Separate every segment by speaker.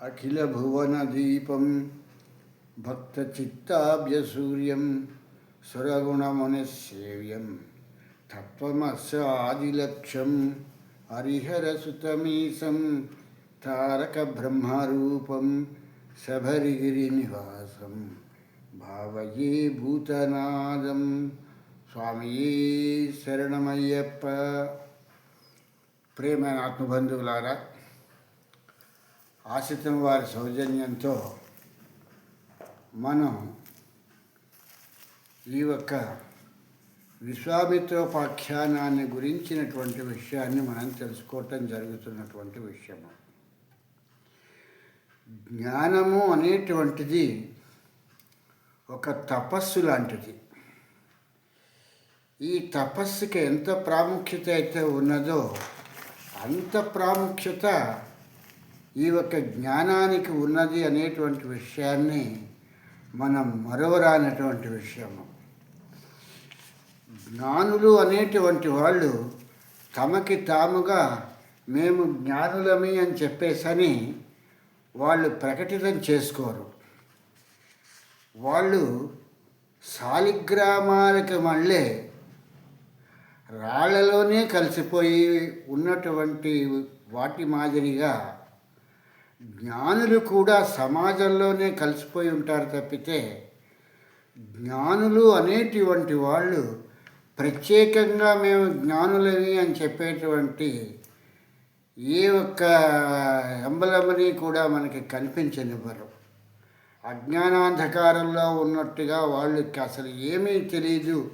Speaker 1: అఖిలభువనదీపం భక్తచిత్తాభ్యసూర్యం సురగుణమునిసేవ్యం తత్వమస్య ఆదిలక్ష్యం హరిహరసుతమీశం తారక బ్రహ్మరూపం శబరిగిరినివాసం భావయే భూతనాదం స్వామియే శరణమయ్యప్ప ప్రేమైన ఆత్మబంధువులారా ఆశితం వారి సౌజన్యంతో మనం ఈ యొక్క విశ్వామిత్రోపాఖ్యానాన్ని గురించినటువంటి విషయాన్ని మనం తెలుసుకోవటం జరుగుతున్నటువంటి విషయము జ్ఞానము అనేటువంటిది ఒక తపస్సు లాంటిది. ఈ తపస్సుకి ఎంత ప్రాముఖ్యత అయితే ఉన్నదో అంత ప్రాముఖ్యత ఈ యొక్క జ్ఞానానికి ఉన్నది అనేటువంటి విషయాన్ని మనం మరవరానటువంటి విషయము. జ్ఞానులు అనేటువంటి వాళ్ళు తమకి తాముగా మేము జ్ఞానులమే అని చెప్పేసని వాళ్ళు ప్రకటితం చేసుకోరు. వాళ్ళు శాలిగ్రామాలకు మళ్ళీ రాళ్ళలోనే కలిసిపోయి ఉన్నటువంటి వాటి మాదిరిగా జ్ఞానులు కూడా సమాజంలోనే కలిసిపోయి ఉంటారు తప్పితే జ్ఞానులు అనేటువంటి వాళ్ళు ప్రత్యేకంగా మేము జ్ఞానులని అని చెప్పేటువంటి ఏ ఒక్క ఎంబలమని కూడా మనకి కనిపించనివ్వరు అజ్ఞానాంధకారంలో ఉన్నట్టుగా వాళ్ళకి అసలు ఏమీ తెలియదు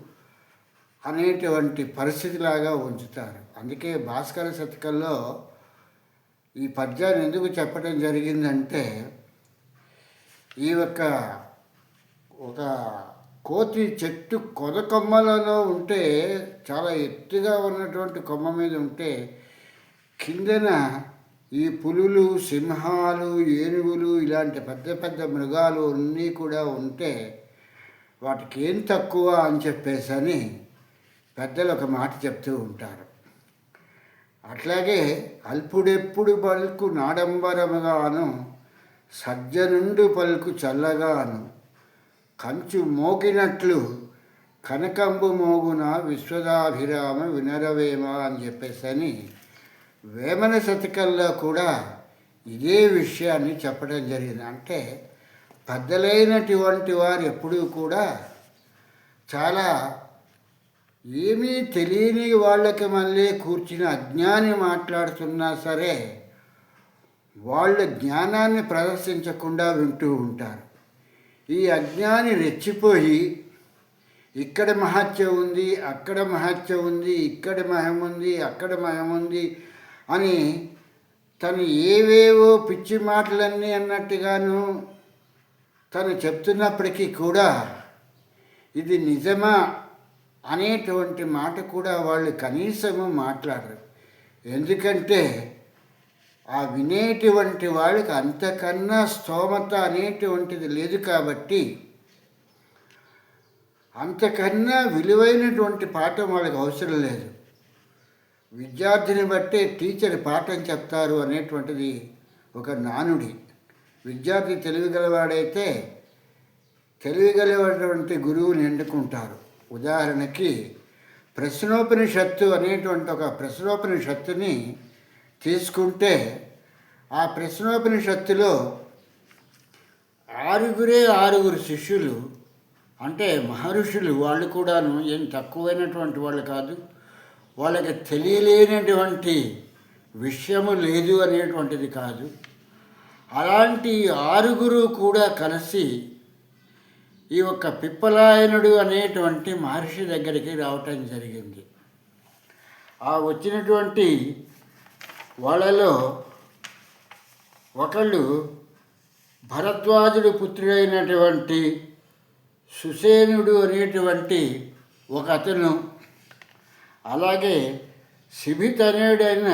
Speaker 1: అనేటువంటి పరిస్థితిలాగా ఉంచుతారు. అందుకే భాస్కర శతకంలో ఈ పద్యాన్ని ఎందుకు చెప్పడం జరిగిందంటే ఈ యొక్క ఒక కోతి చెట్టు కొద కొమ్మలలో ఉంటే చాలా ఎత్తుగా ఉన్నటువంటి కొమ్మ మీద ఉంటే కిందన ఈ పులులు సింహాలు ఏనుగులు ఇలాంటి పెద్ద పెద్ద మృగాలు అన్నీ కూడా ఉంటే వాటికి ఏం తక్కువ అని చెప్పేసని పెద్దలు ఒక మాట చెప్తూ ఉంటారు. అట్లాగే అల్పుడెప్పుడు పలుకు నాడంబరముగాను సజ్జనుండు పలుకు చల్లగాను కంచు మోగినట్లు కనకంబు మోగున విశ్వదాభిరామ వినరవేమ అని చెప్పేసి అని వేమన శతకంలో కూడా ఇదే విషయాన్ని చెప్పడం జరిగింది. అంటే పెద్దలైనటువంటి వారు ఎప్పుడూ కూడా చాలా ఏమీ తెలియని వాళ్ళకి మళ్ళీ కూర్చుని అజ్ఞాని మాట్లాడుతున్నా సరే వాళ్ళ జ్ఞానాన్ని ప్రదర్శించకుండా వింటూ ఉంటారు. ఈ అజ్ఞాని రెచ్చిపోయి ఇక్కడ మహత్యం ఉంది అక్కడ మహత్యం ఉంది ఇక్కడ మహం ఉంది అక్కడ మహం ఉంది అని తను ఏవేవో పిచ్చి మాటలన్నీ అన్నట్టుగాను తను చెప్తున్నప్పటికీ కూడా ఇది నిజమా అనేటువంటి మాట కూడా వాళ్ళు కనీసము మాట్లాడరు. ఎందుకంటే ఆ వినేటువంటి వాళ్ళకి అంతకన్నా స్తోమత అనేటువంటిది లేదు కాబట్టి అంతకన్నా విలువైనటువంటి పాఠం వాళ్ళకి అవసరం లేదు. విద్యార్థిని బట్టే టీచర్ పాఠం చెప్తారు అనేటువంటిది ఒక నానుడి. విద్యార్థి తెలివిగలవాడైతే తెలివిగలటువంటి గురువుని ఎన్నుకుంటారు. ఉదాహరణకి ప్రశ్నోపనిషత్తు అనేటువంటి ఒక ప్రశ్నోపనిషత్తుని తీసుకుంటే ఆ ప్రశ్నోపనిషత్తులో ఆరుగురే ఆరుగురు శిష్యులు అంటే మహర్షులు వాళ్ళు కూడాను ఏం తక్కువైనటువంటి వాళ్ళు కాదు. వాళ్ళకి తెలియలేనటువంటి విషయము లేదు అనేటువంటిది కాదు. అలాంటి ఆరుగురు కూడా కలిసి ఈ యొక్క పిప్పలాయనుడు అనేటువంటి మహర్షి దగ్గరికి రావటం జరిగింది. ఆ వచ్చినటువంటి వాళ్ళలో ఒకళ్ళు భరద్వాజుడు పుత్రుడైనటువంటి సుసేనుడు అనేటువంటి ఒక అతను అలాగే శిభితనయుడైన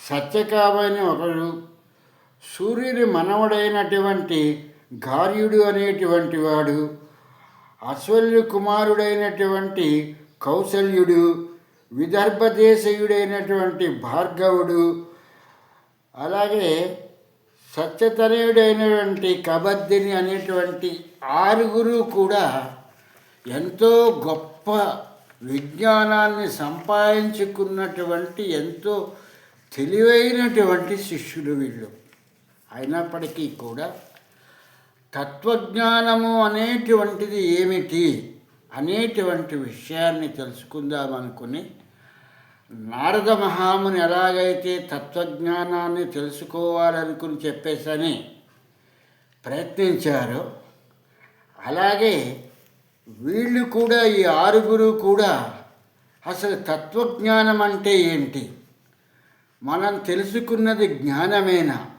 Speaker 1: సత్యకామని ఒకడు సూర్యుని మనవడైనటువంటి గార్యుడు అనేటువంటి వాడు అశ్వల్య కుమారుడైనటువంటి కౌసల్యుడు విదర్భదేశీయుడైనటువంటి భార్గవుడు అలాగే సత్యతనయుడైనటువంటి కబద్దిని అనేటువంటి ఆరుగురు కూడా ఎంతో గొప్ప విజ్ఞానాన్ని సంపాదించుకున్నటువంటి ఎంతో తెలివైనటువంటి శిష్యులు వీళ్ళు. అయినప్పటికీ కూడా తత్వజ్ఞానము అనేటువంటిది ఏమిటి? అనేటువంటి విషయాన్ని తెలుసుకుందాం అనుకుని నారద మహాముని ఎలాగైతే తత్వజ్ఞానాన్ని తెలుసుకోవాలనుకుని చెప్పేసని ప్రయత్నించారు అలాగే వీళ్ళు కూడా ఈ ఆరుగురు కూడా అసలు తత్వజ్ఞానం అంటే ఏంటి? మనం తెలుసుకున్నది జ్ఞానమేనా?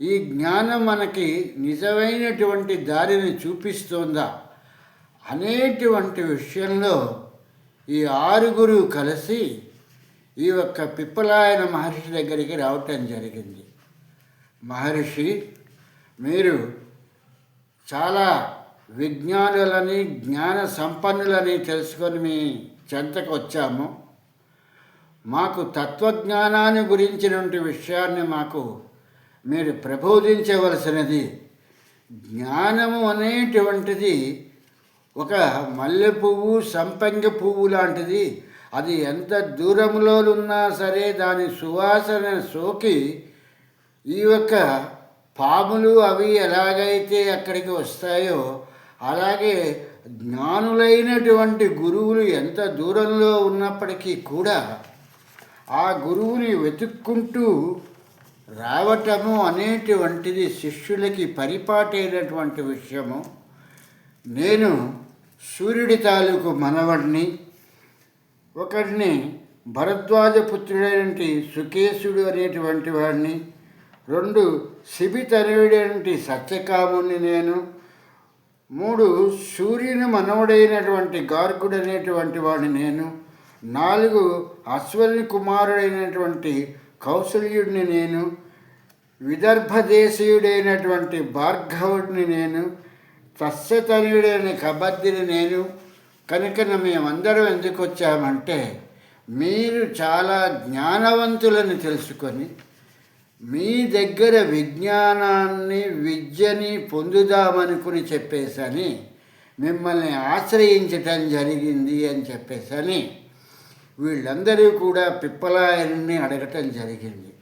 Speaker 1: ఈ జ్ఞానం మనకి నిజమైనటువంటి దారిని చూపిస్తోందా అనేటువంటి విషయంలో ఈ ఆరుగురు కలిసి ఈ యొక్క పిప్పలాయన మహర్షి దగ్గరికి రావటం జరిగింది. మహర్షి మీరు చాలా విజ్ఞానులని జ్ఞాన సంపన్నులని తెలుసుకొని మీ చెంతకు వచ్చాము. మాకు తత్వజ్ఞానాన్ని గురించినటువంటి విషయాన్ని మాకు మీరు ప్రబోధించవలసినది జ్ఞానము అనేటువంటిది ఒక మల్లె పువ్వు సంపంగి పువ్వు లాంటిది. అది ఎంత దూరంలో ఉన్నా సరే దాని సువాసన సోకి ఈ యొక్క పాములు అవి ఎలాగైతే అక్కడికి వస్తాయో అలాగే జ్ఞానులైనటువంటి గురువులు ఎంత దూరంలో ఉన్నప్పటికీ కూడా ఆ గురువుని వెతుక్కుంటూ రావటము అనేటువంటిది శిష్యులకి పరిపాటైనటువంటి విషయము. నేను సూర్యుడి తాలూకు మనవడిని ఒకడిని భరద్వాజ పుత్రుడైనటువంటి సుకేశుడు అనేటువంటి వాడిని రెండు శిబితనుడైనటువంటి సత్యకాముని నేను మూడు సూర్యుని మనవడైనటువంటి గార్గుడు అనేటువంటి వాడిని నేను నాలుగు అశ్వని కుమారుడైనటువంటి కౌసల్యుడిని నేను విదర్భ దేశీయుడైనటువంటి భార్గవుడిని నేను సస్యతనయుడైన కబద్దిని నేను కనుక మేమందరం ఎందుకు వచ్చామంటే మీరు చాలా జ్ఞానవంతులని తెలుసుకొని మీ దగ్గర విజ్ఞానాన్ని విద్యని పొందుదామనుకుని చెప్పేసని మిమ్మల్ని ఆశ్రయించటం జరిగింది అని చెప్పేసని వీళ్ళందరూ కూడా పిప్పలాయనుడిని అడగటం జరిగింది.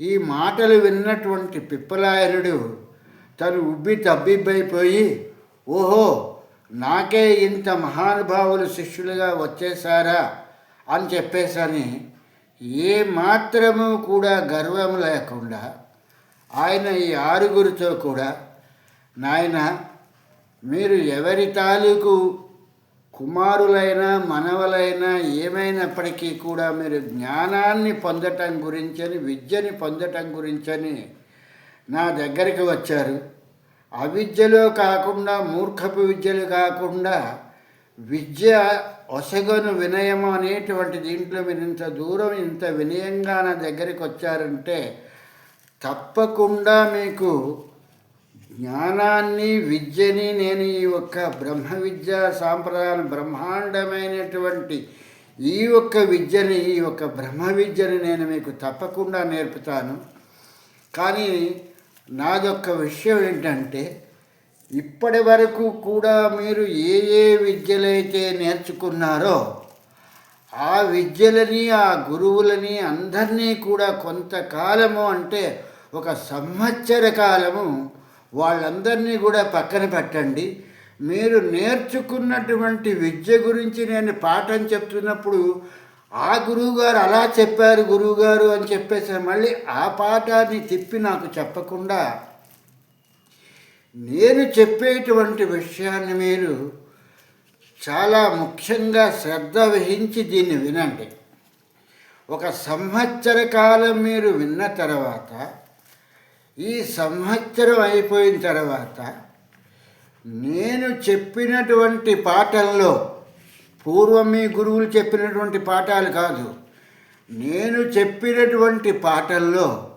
Speaker 1: ఈ మాటలు విన్నటువంటి పిప్పలాయనుడు తను ఉబ్బి తబ్బిబ్బైపోయి ఓహో నాకే ఇంత మహానుభావులు శిష్యులుగా వచ్చేసారా అని చెప్పేసని ఏ మాత్రము కూడా గర్వం లేకుండా ఆయన ఈ ఆరుగురితో కూడా నాయన మీరు ఎవరి తాలూకు కుమారులైన మనవలైనా ఏమైనప్పటికీ కూడా మీరు జ్ఞానాన్ని పొందటం గురించని విద్యని పొందటం గురించని నా దగ్గరికి వచ్చారు. అవిద్యలో కాకుండా మూర్ఖపు విద్యలు కాకుండా విద్య ఒసగను వినయము అనేటువంటి దీంట్లో మీరు ఇంత దూరం ఇంత వినయంగా నా దగ్గరికి వచ్చారంటే తప్పకుండా మీకు జ్ఞానాన్ని విద్యని నేను ఈ ఒక్క బ్రహ్మ విద్య సాంప్రదాయం బ్రహ్మాండమైనటువంటి ఈ ఒక్క విద్యని ఈ ఒక్క బ్రహ్మ విద్యని నేను మీకు తప్పకుండా నేర్పుతాను. కానీ నాదొక్క విషయం ఏంటంటే ఇప్పటి వరకు కూడా మీరు ఏ ఏ విద్యలైతే నేర్చుకున్నారో ఆ విద్యలని ఆ గురువులని అందరినీ కూడా కొంతకాలము అంటే ఒక సంవత్సర కాలము వాళ్ళందరినీ కూడా పక్కన పెట్టండి. మీరు నేర్చుకున్నటువంటి విద్య గురించి నేను పాఠం చెప్తున్నప్పుడు ఆ గురువుగారు అలా చెప్పారు గురువుగారు అని చెప్పేసి మళ్ళీ ఆ పాఠాన్ని తిప్పి నాకు చెప్పకుండా నేను చెప్పేటువంటి విషయాన్ని మీరు చాలా ముఖ్యంగా శ్రద్ధ వహించి దీన్ని వినండి. ఒక సంవత్సర కాలం మీరు విన్న తర్వాత ఈ సంవత్సరం అయిపోయిన తర్వాత నేను చెప్పినటువంటి పాఠంలో పూర్వం మీ గురువులు చెప్పినటువంటి పాఠాలు కాదు నేను చెప్పినటువంటి పాఠంలో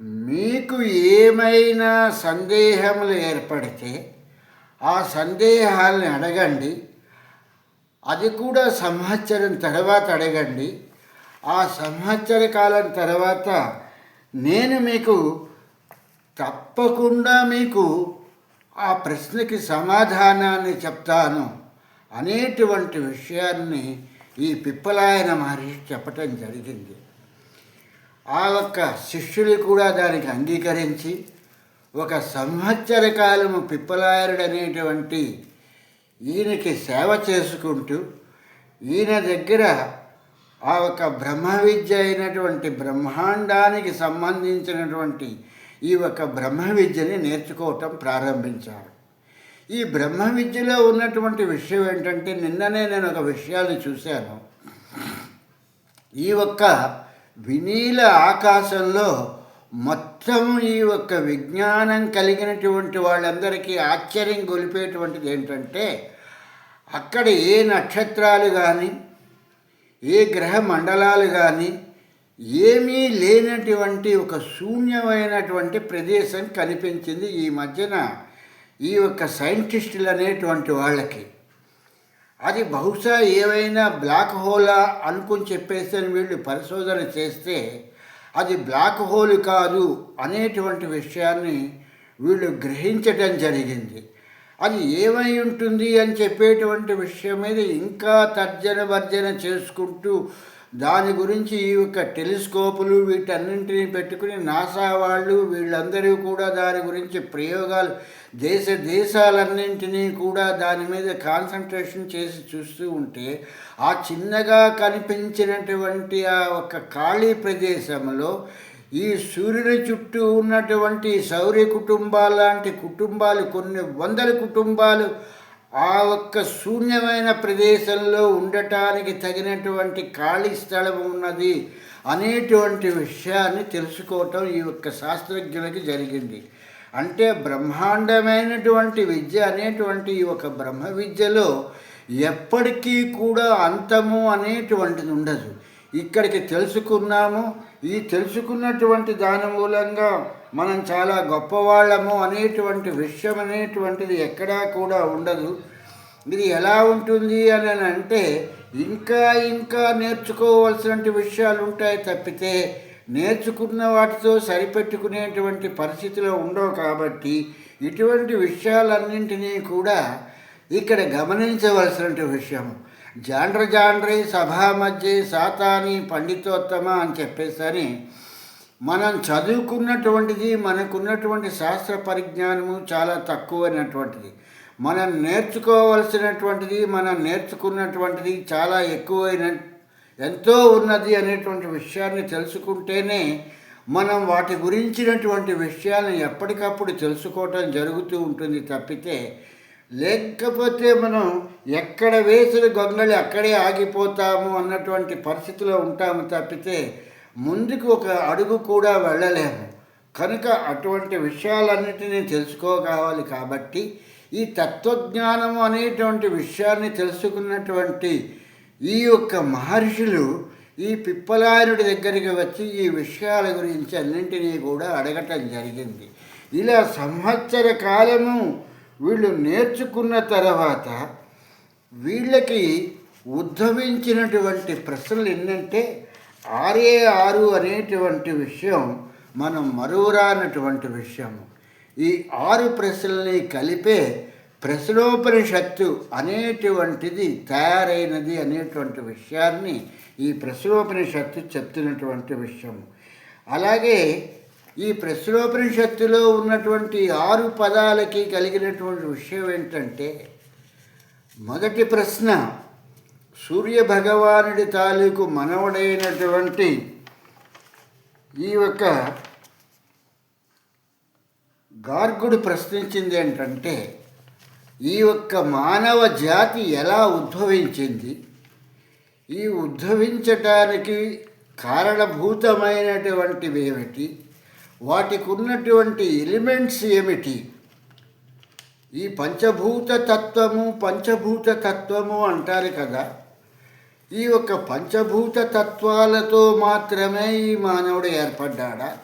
Speaker 1: మీకు ఏమైనా సందేహములు ఏర్పడితే ఆ సందేహాలని అడగండి. అది కూడా సంవత్సరం తర్వాత అడగండి. ఆ సంవత్సర కాలం తర్వాత నేను మీకు తప్పకుండా మీకు ఆ ప్రశ్నకి సమాధానాన్ని చెప్తాను అనేటువంటి విషయాన్ని ఈ పిప్పలాయన మహర్షి చెప్పటం జరిగింది. ఆ ఒక్క శిష్యులు కూడా దానికి అంగీకరించి ఒక సంవత్సర కాలము పిప్పలాయరుడు అనేటువంటి ఈయనకి సేవ చేసుకుంటూ ఈయన దగ్గర ఆ ఒక బ్రహ్మ విద్య అయినటువంటి బ్రహ్మాండానికి సంబంధించినటువంటి ఈ ఒక బ్రహ్మ విద్యని నేర్చుకోవటం ప్రారంభించారు. ఈ బ్రహ్మ విద్యలో ఉన్నటువంటి విషయం ఏంటంటే నిన్ననే నేను ఒక విషయాన్ని చూశాను. ఈ ఒక్క వినీల ఆకాశంలో మొత్తం ఈ ఒక్క విజ్ఞానం కలిగినటువంటి వాళ్ళందరికీ ఆశ్చర్యం గొలిపేటువంటిది ఏంటంటే అక్కడ ఏ నక్షత్రాలు కానీ ఏ గ్రహ మండలాలు కానీ ఏమీ లేనటువంటి ఒక శూన్యమైనటువంటి ప్రదేశం కనిపించింది ఈ మధ్యన ఈ యొక్క సైంటిస్టులు అనేటువంటి వాళ్ళకి. అది బహుశా ఏవైనా బ్లాక్ హోలా అనుకుని చెప్పేసి అని వీళ్ళు పరిశోధన చేస్తే అది బ్లాక్ హోల్ కాదు అనేటువంటి విషయాన్ని వీళ్ళు గ్రహించటం జరిగింది. అది ఏమై ఉంటుంది అని చెప్పేటువంటి విషయం మీద ఇంకా తర్జన భర్జన చేసుకుంటూ దాని గురించి ఒక యొక్క టెలిస్కోపులు వీటన్నింటినీ పెట్టుకుని నాసా వాళ్ళు వీళ్ళందరూ కూడా దాని గురించి ప్రయోగాలు దేశ దేశాలన్నింటినీ కూడా దాని మీద కాన్సన్ట్రేషన్ చేసి చూస్తూ ఉంటే ఆ చిన్నగా కనిపించినటువంటి ఆ ఒక ఖాళీ ప్రదేశంలో ఈ సూర్యుని చుట్టూ ఉన్నటువంటి సౌర్య కుటుంబాలు లాంటి కుటుంబాలు కొన్ని వందల కుటుంబాలు ఆ ఒక్క శూన్యమైన ప్రదేశంలో ఉండటానికి తగినటువంటి ఖాళీ స్థలం ఉన్నది అనేటువంటి విషయాన్ని తెలుసుకోవటం ఈ యొక్క శాస్త్రజ్ఞులకి జరిగింది. అంటే బ్రహ్మాండమైనటువంటి విద్య అనేటువంటి ఈ ఒక బ్రహ్మ విద్యలో ఎప్పటికీ కూడా అంతము అనేటువంటిది ఉండదు. ఇక్కడికి తెలుసుకున్నాము. ఈ తెలుసుకున్నటువంటి దాని మూలంగా మనం చాలా గొప్పవాళ్ళము అనేటువంటి విషయం అనేటువంటిది ఎక్కడా కూడా ఉండదు. ఇది ఎలా ఉంటుంది అని అంటే ఇంకా ఇంకా నేర్చుకోవాల్సిన విషయాలు ఉంటాయి తప్పితే నేర్చుకున్న వాటితో సరిపెట్టుకునేటువంటి పరిస్థితిలో ఉండవు కాబట్టి ఇటువంటి విషయాలన్నింటినీ కూడా ఇక్కడ గమనించవలసిన విషయం జాండ్ర జాండ్రి సభా మధ్య సాతాని పండితోత్తమ అని చెప్పేసరి మనం చదువుకున్నటువంటిది మనకున్నటువంటి శాస్త్ర పరిజ్ఞానము చాలా తక్కువైనటువంటిది. మనం నేర్చుకోవలసినటువంటిది మనం నేర్చుకున్నటువంటిది చాలా ఎక్కువైన ఎంతో ఉన్నది అనేటువంటి విషయాన్ని తెలుసుకుంటేనే మనం వాటి గురించినటువంటి విషయాలను ఎప్పటికప్పుడు తెలుసుకోవటం జరుగుతూ ఉంటుంది తప్పితే లేకపోతే మనం ఎక్కడ వేసిన గొంగళి అక్కడే ఆగిపోతాము అన్నటువంటి పరిస్థితిలో ఉంటాము తప్పితే ముందుకు ఒక అడుగు కూడా వెళ్ళలేము. కనుక అటువంటి విషయాలన్నిటినీ తెలుసుకోవాలి కాబట్టి ఈ తత్వజ్ఞానం అనేటువంటి విషయాన్ని తెలుసుకున్నటువంటి ఈ యొక్క మహర్షులు ఈ పిప్పలాయనుడి దగ్గరికి వచ్చి ఈ విషయాల గురించి అన్నింటినీ కూడా అడగటం జరిగింది. ఇలా సంవత్సర కాలము వీళ్ళు నేర్చుకున్న తర్వాత వీళ్ళకి ఉద్భవించినటువంటి ప్రశ్నలు ఏంటంటే ఆరే ఆరు అనేటువంటి విషయం మనం మరువురానటువంటి విషయము. ఈ ఆరు ప్రశ్నల్ని కలిపే ప్రశ్నోపనిషత్తు అనేటువంటిది తయారైనది అనేటువంటి విషయాన్ని ఈ ప్రశ్నోపనిషత్తు చెప్తున్నటువంటి విషయం అలాగే ఈ ప్రశ్నోపనిషత్తులో ఉన్నటువంటి ఆరు పదాలకి కలిగినటువంటి విషయం ఏంటంటే మొదటి ప్రశ్న సూర్య భగవానుడి తాలూకు మనవడైనటువంటి ఈ యొక్క గార్గుడు ప్రశ్నించింది ఏంటంటే ఈ యొక్క మానవ జాతి ఎలా ఉద్భవించింది? ఈ ఉద్భవించటానికి కారణభూతమైనటువంటివి ఏమిటి? వాటికి ఉన్నటువంటి ఎలిమెంట్స్ ఏమిటి? ఈ పంచభూత తత్వము పంచభూత తత్వము అంటారు కదా ఈ యొక్క పంచభూత తత్వాలతో మాత్రమే ఈ మానవుడు ఏర్పడ్డా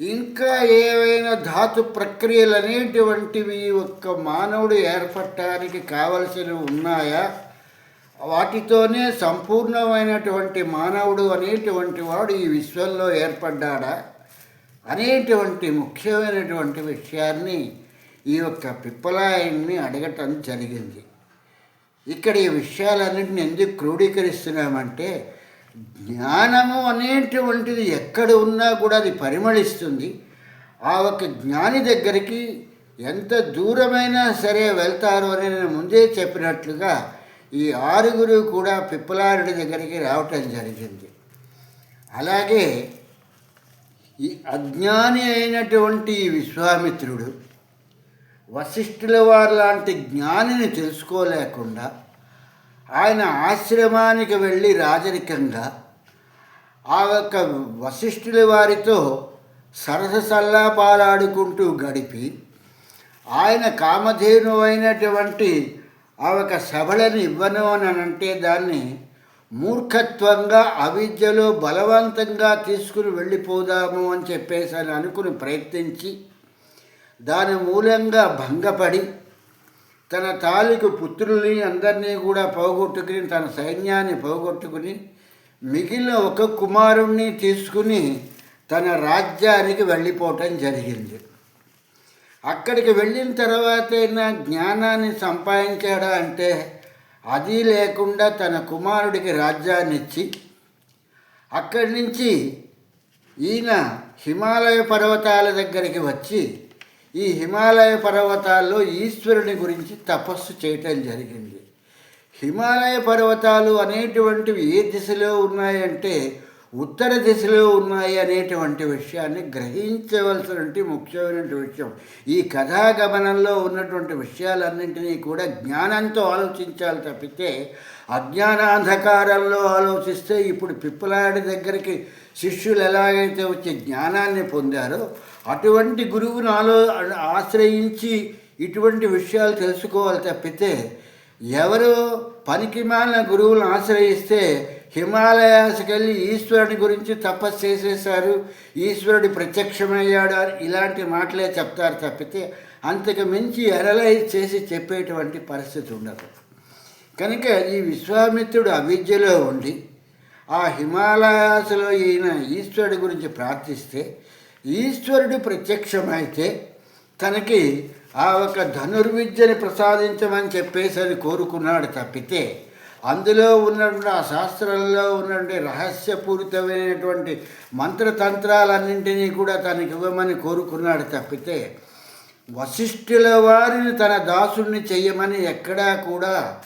Speaker 1: ఇంకా ఏవైనా ధాతు ప్రక్రియలు అనేటువంటివి ఈ ఒక్క మానవుడు ఏర్పడటానికి కావలసినవి ఉన్నాయా? వాటితోనే సంపూర్ణమైనటువంటి మానవుడు అనేటువంటి వాడు ఈ విశ్వంలో ఏర్పడ్డాడా? అనేటువంటి ముఖ్యమైనటువంటి విషయాన్ని ఈ యొక్క పిప్పలాయన్ని అడగటం జరిగింది. ఇక్కడ ఈ విషయాలన్నింటిని ఎందుకు క్రోడీకరిస్తున్నామంటే జ్ఞానము అనేటువంటిది ఎక్కడ ఉన్నా కూడా అది పరిమళిస్తుంది. ఆ ఒక జ్ఞాని దగ్గరికి ఎంత దూరమైనా సరే వెళ్తారు అని నేను ముందే చెప్పినట్లుగా ఈ ఆరుగురు కూడా పిప్పలారుడి దగ్గరికి రావటం జరిగింది. అలాగే ఈ అజ్ఞాని అయినటువంటి ఈ విశ్వామిత్రుడు వశిష్ఠుల వారు లాంటి జ్ఞానిని తెలుసుకోలేకుండా ఆయన ఆశ్రమానికి వెళ్ళి రాజరికంగా ఆ యొక్క వశిష్ఠుల వారితో సరస సల్లాపాలాడుకుంటూ గడిపి ఆయన కామధేను అయినటువంటి ఆ యొక్క సభలను ఇవ్వను అని అంటే దాన్ని మూర్ఖత్వంగా అవిద్యలో బలవంతంగా తీసుకుని వెళ్ళిపోదాము అని చెప్పేసి అని అనుకుని ప్రయత్నించి దాని మూలంగా భంగపడి తన తాలూకు పుత్రుల్ని అందరినీ కూడా పోగొట్టుకుని తన సైన్యాన్ని పోగొట్టుకుని మిగిలిన ఒక కుమారుణ్ణి తీసుకుని తన రాజ్యానికి వెళ్ళిపోవటం జరిగింది. అక్కడికి వెళ్ళిన తర్వాతైనా జ్ఞానాన్ని సంపాదించాడా అంటే అది లేకుండా తన కుమారుడికి రాజ్యాన్ని ఇచ్చి అక్కడి నుంచి ఈయన హిమాలయ పర్వతాల దగ్గరికి వచ్చి ఈ హిమాలయ పర్వతాల్లో ఈశ్వరుని గురించి తపస్సు చేయటం జరిగింది. హిమాలయ పర్వతాలు అనేటువంటివి ఏ దిశలో ఉన్నాయంటే ఉత్తర దిశలో ఉన్నాయి అనేటువంటి విషయాన్ని గ్రహించవలసినటువంటి ముఖ్యమైనటువంటి విషయం. ఈ కథాగమనంలో ఉన్నటువంటి విషయాలన్నింటినీ కూడా జ్ఞానంతో ఆలోచించాలి తప్పితే అజ్ఞానాంధకారంలో ఆలోచిస్తే ఇప్పుడు పిప్పలాడి దగ్గరికి శిష్యులు ఎలాగైతే వచ్చి జ్ఞానాన్ని పొందారో అటువంటి గురువును ఆలో ఆశ్రయించి ఇటువంటి విషయాలు తెలుసుకోవాలి తప్పితే ఎవరు పనికి మాలిన గురువులను ఆశ్రయిస్తే హిమాలయాస్కి వెళ్ళి ఈశ్వరుని గురించి తపస్సు చేసేసారు ఈశ్వరుడు ప్రత్యక్షమయ్యాడు ఇలాంటి మాటలే చెప్తారు తప్పితే అంతకు మించి అనలైజ్ చేసి చెప్పేటువంటి పరిస్థితి ఉండదు. కనుక ఈ విశ్వామిత్రుడు అవిద్యలో ఉండి ఆ హిమాలయాసులో ఈయన ఈశ్వరుడి గురించి ప్రార్థిస్తే ఈశ్వరుడు ప్రత్యక్షమైతే తనకి ఆ ఒక ధనుర్విద్యని ప్రసాదించమని చెప్పేసి అని కోరుకున్నాడు తప్పితే అందులో ఉన్నటువంటి ఆ శాస్త్రంలో ఉన్నటువంటి రహస్యపూరితమైనటువంటి మంత్రతంత్రాలన్నింటినీ కూడా తనకి ఇవ్వమని కోరుకున్నాడు తప్పితే వశిష్ఠుల వారిని తన దాసుణ్ణి చెయ్యమని ఎక్కడా కూడా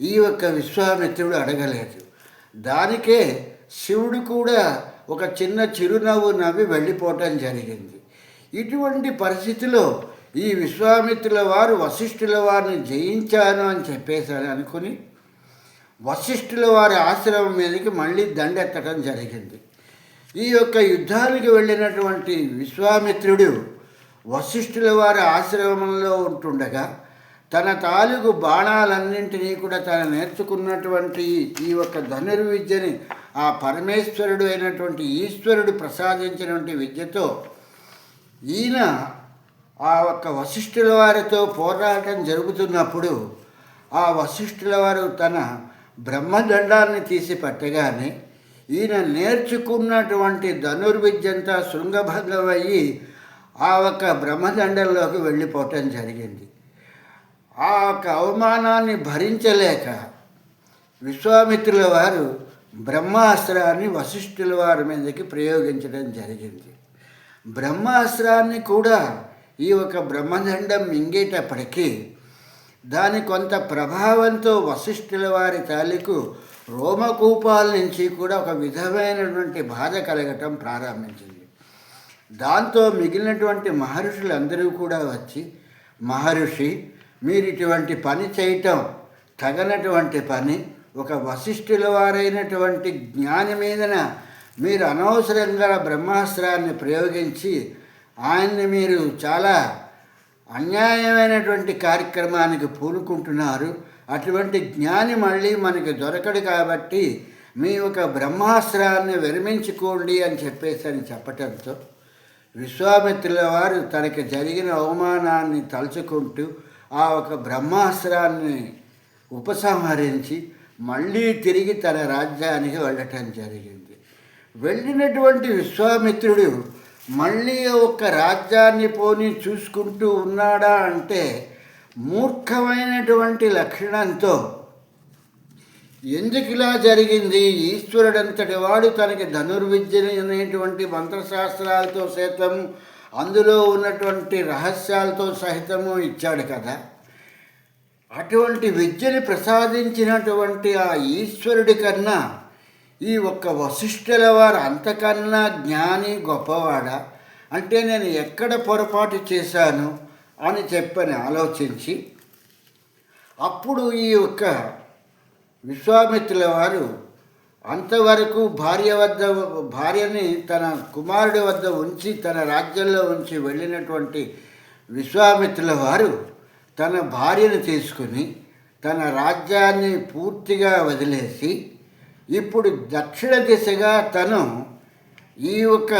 Speaker 1: ఈ యొక్క విశ్వామిత్రుడు అడగలేదు. దానికే శివుడు కూడా ఒక చిన్న చిరునవ్వు నవ్వి వెళ్ళిపోవటం జరిగింది. ఇటువంటి పరిస్థితిలో ఈ విశ్వామిత్రుల వారు వశిష్ఠుల వారిని జయించాను అని చెప్పేసి అనుకుని వశిష్ఠుల వారి ఆశ్రమం మీదకి మళ్ళీ దండెత్తడం జరిగింది. ఈ యొక్క యుద్ధానికి వెళ్ళినటువంటి విశ్వామిత్రుడు వశిష్ఠుల వారి ఆశ్రమంలో ఉంటుండగా తన తాలూకు బాణాలన్నింటినీ కూడా తను నేర్చుకున్నటువంటి ఈ యొక్క ధనుర్విద్యని ఆ పరమేశ్వరుడు అయినటువంటి ఈశ్వరుడు ప్రసాదించినటువంటి విద్యతో ఈయన ఆ ఒక్క వశిష్ఠుల వారితో పోరాటం జరుగుతున్నప్పుడు ఆ వశిష్ఠుల వారు తన బ్రహ్మదండాన్ని తీసి పట్టగానే ఈయన నేర్చుకున్నటువంటి ధనుర్విద్యంతా శృంగభంగం అయ్యి ఆ ఒక్క బ్రహ్మదండంలోకి వెళ్ళిపోవటం జరిగింది. ఆ యొక్క అవమానాన్ని భరించలేక విశ్వామిత్రుల వారు బ్రహ్మాస్త్రాన్ని వశిష్ఠుల వారి మీదకి ప్రయోగించడం జరిగింది. బ్రహ్మాస్త్రాన్ని కూడా ఈ ఒక బ్రహ్మదండం మింగేటప్పటికీ దాని కొంత ప్రభావంతో వశిష్ఠుల వారి తాలూకు రోమకూపాల నుంచి కూడా ఒక విధమైనటువంటి బాధ కలగటం ప్రారంభించింది. దాంతో మిగిలినటువంటి మహర్షులందరూ కూడా వచ్చి మహర్షి మీరు ఇటువంటి పని చేయటం తగనటువంటి పని ఒక వశిష్ఠుల వారైనటువంటి జ్ఞాని మీదన మీరు అనవసరంగా బ్రహ్మాస్త్రాన్ని ప్రయోగించి ఆయన్ని మీరు చాలా అన్యాయమైనటువంటి కార్యక్రమానికి పూనుకుంటున్నారు. అటువంటి జ్ఞాని మళ్ళీ మనకి దొరకడు కాబట్టి మీ ఒక బ్రహ్మాస్త్రాన్ని విరమించుకోండి అని చెప్పేసి అని చెప్పటంతో విశ్వామిత్రుల వారు తనకి జరిగిన అవమానాన్ని తలుచుకుంటూ ఆ ఒక బ్రహ్మాస్త్రాన్ని ఉపసంహరించి మళ్ళీ తిరిగి తన రాజ్యానికి వెళ్ళటం జరిగింది. వెళ్ళినటువంటి విశ్వామిత్రుడు మళ్ళీ ఒక రాజ్యాన్ని పోని చూసుకుంటూ ఉన్నాడా అంటే మూర్ఖమైనటువంటి లక్షణంతో ఎందుకు ఇలా జరిగింది? ఈశ్వరుడంతటి వాడు తనకి ధనుర్విద్య అనేటువంటి మంత్రశాస్త్రాలతో సైతం అందులో ఉన్నటువంటి రహస్యాలతో సహితము ఇచ్చాడు కదా. అటువంటి విద్యని ప్రసాదించినటువంటి ఆ ఈశ్వరుడి కన్నా ఈ ఒక్క వశిష్ఠుల వారు అంతకన్నా జ్ఞాని గొప్పవాడా? అంటే నేను ఎక్కడ పొరపాటు చేశాను అని చెప్పని ఆలోచించి అప్పుడు ఈ యొక్క విశ్వామిత్రుల వారు అంతవరకు భార్య వద్ద భార్యని తన కుమారుడి వద్ద ఉంచి తన రాజ్యంలో ఉంచి వెళ్ళినటువంటి విశ్వామిత్రుల వారు తన భార్యను తీసుకుని తన రాజ్యాన్ని పూర్తిగా వదిలేసి ఇప్పుడు దక్షిణ దిశగా తను ఈ యొక్క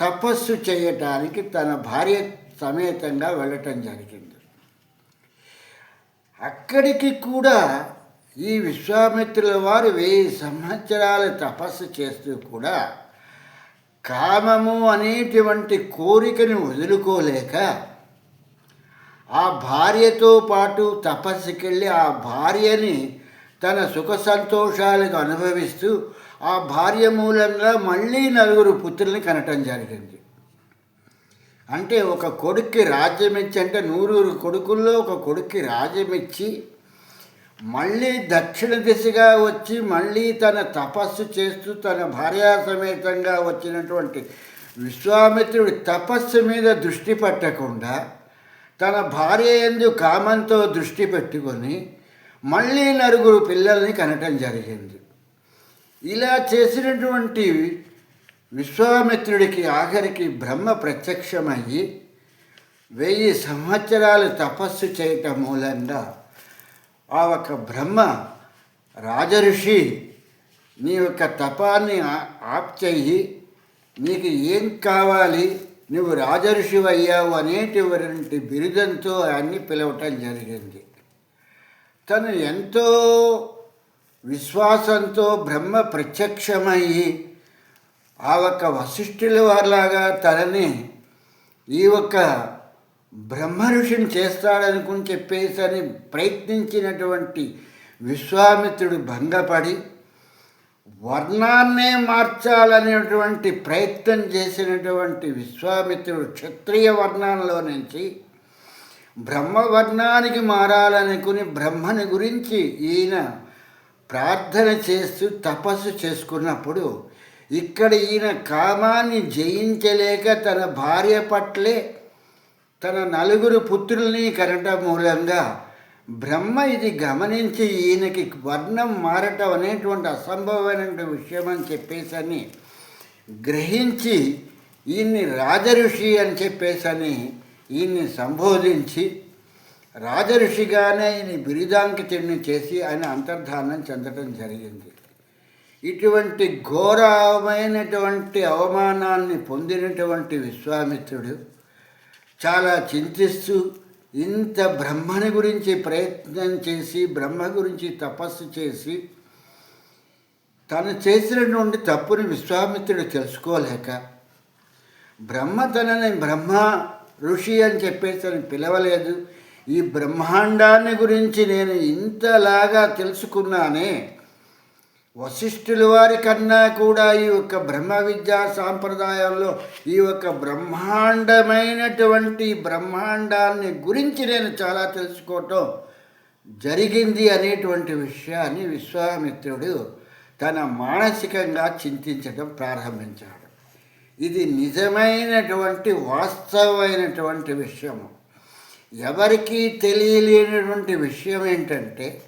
Speaker 1: తపస్సు చేయటానికి తన భార్య సమేతంగా వెళ్ళటం జరిగింది. అక్కడికి కూడా ఈ విశ్వామిత్రుల వారు వెయ్యి సంవత్సరాలు తపస్సు చేస్తూ కూడా కామము అనేటువంటి కోరికను వదులుకోలేక ఆ భార్యతో పాటు తపస్సుకెళ్ళి ఆ భార్యని తన సుఖ సంతోషాలకు అనుభవిస్తూ ఆ భార్య మూలంగా మళ్ళీ నలుగురు పుత్రుల్ని కనటం జరిగింది. అంటే ఒక కొడుక్కి రాజ్యం ఇచ్చి అంటే నూరూరు కొడుకుల్లో ఒక కొడుక్కి రాజ్యం ఇచ్చి మళ్ళీ దక్షిణ దిశగా వచ్చి మళ్ళీ తన తపస్సు చేస్తూ తన భార్యా సమేతంగా వచ్చినటువంటి విశ్వామిత్రుడి తపస్సు మీద దృష్టి పట్టకుండా తన భార్య ఎందు కామంతో దృష్టి పెట్టుకొని మళ్ళీ నలుగురు పిల్లల్ని కనటం జరిగింది. ఇలా చేసినటువంటి విశ్వామిత్రుడికి ఆఖరికి బ్రహ్మ ప్రత్యక్షమయ్యి వెయ్యి సంవత్సరాలు తపస్సు చేయటం మూలంగా ఆ ఒక బ్రహ్మ రాజఋషి నీ యొక్క తపాన్ని ఆప్ చెయ్యి నీకు ఏం కావాలి? నువ్వు రాజఋషి అయ్యావు అనేటువంటి బిరుదంతో ఆయన్ని పిలవటం జరిగింది. తను ఎంతో విశ్వాసంతో బ్రహ్మ ప్రత్యక్షమయ్యి ఆ ఒక్క వశిష్ఠుల వారిలాగా తనని ఈ ఒక్క బ్రహ్మ ఋషిని చేస్తాడనుకుని చెప్పేసి అని ప్రయత్నించినటువంటి విశ్వామిత్రుడు భంగపడి వర్ణాన్నే మార్చాలనేటువంటి ప్రయత్నం చేసినటువంటి విశ్వామిత్రుడు క్షత్రియ వర్ణంలో నుంచి బ్రహ్మవర్ణానికి మారాలనుకుని బ్రహ్మని గురించి ఈయన ప్రార్థన చేస్తూ తపస్సు చేసుకున్నప్పుడు ఇక్కడ ఈయన కామాన్ని జయించలేక తన భార్య పట్లే తన నలుగురు పుత్రుల్ని కనటం మూలంగా బ్రహ్మ ఇది గమనించి ఈయనకి వర్ణం మారటం అనేటువంటి అసంభవమైనటువంటి విషయం అని చెప్పేసని గ్రహించి ఈయన్ని రాజఋషి అని చెప్పేసని ఈయన్ని సంబోధించి రాజఋషిగానే ఈయన బిరుదాంకితుడిని చేసి ఆయన అంతర్ధానం చెందడం జరిగింది. ఇటువంటి ఘోరమైనటువంటి అవమానాన్ని పొందినటువంటి విశ్వామిత్రుడు చాలా చింతిస్తూ ఇంత బ్రహ్మని గురించి ప్రయత్నం చేసి బ్రహ్మ గురించి తపస్సు చేసి తను చేసినటువంటి తప్పుని విశ్వామిత్రుడు తెలుసుకోలేక బ్రహ్మ తనని బ్రహ్మ ఋషి అని చెప్పేసి తను పిలవలేదు. ఈ బ్రహ్మాండాన్ని గురించి నేను ఇంతలాగా తెలుసుకున్నానే వశిష్ఠుల వారి కన్నా కూడా ఈ యొక్క బ్రహ్మ విద్యా సాంప్రదాయంలో ఈ యొక్క బ్రహ్మాండమైనటువంటి బ్రహ్మాండాన్ని గురించి నేను చాలా తెలుసుకోవటం జరిగింది అనేటువంటి విషయాన్ని విశ్వామిత్రుడు తన మానసికంగా చింతించడం ప్రారంభించాడు. ఇది నిజమైనటువంటి వాస్తవమైనటువంటి విషయము. ఎవరికీ తెలియలేనటువంటి విషయం ఏంటంటే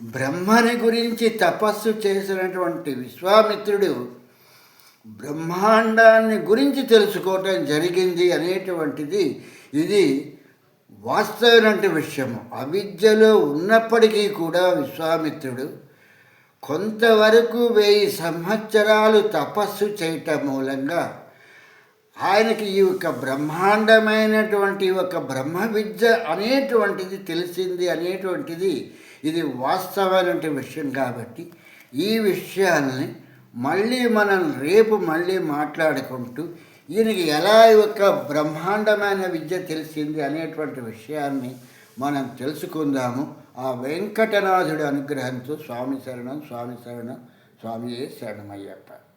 Speaker 1: బ్రహ్మని గురించి తపస్సు చేసినటువంటి విశ్వామిత్రుడు బ్రహ్మాండాన్ని గురించి తెలుసుకోవటం జరిగింది అనేటువంటిది ఇది వాస్తవమైనటువంటి విషయము. అవిద్యలో ఉన్నప్పటికీ కూడా విశ్వామిత్రుడు కొంతవరకు వెయ్యి సంవత్సరాలు తపస్సు చేయటం మూలంగా ఆయనకి ఈ యొక్క బ్రహ్మాండమైనటువంటి ఒక బ్రహ్మ విద్య అనేటువంటిది తెలిసింది అనేటువంటిది ఇది వాస్తవమైనటువంటి విషయం కాబట్టి ఈ విషయాల్ని మళ్ళీ మనం రేపు మళ్ళీ మాట్లాడుకుంటూ ఈయనకి ఎలా యొక్క బ్రహ్మాండమైన విద్య తెలిసింది అనేటువంటి విషయాన్ని మనం తెలుసుకుందాము. ఆ వెంకటనాథుడి అనుగ్రహంతో స్వామి శరణం స్వామి శరణం స్వామియే శరణమయ్యప్ప.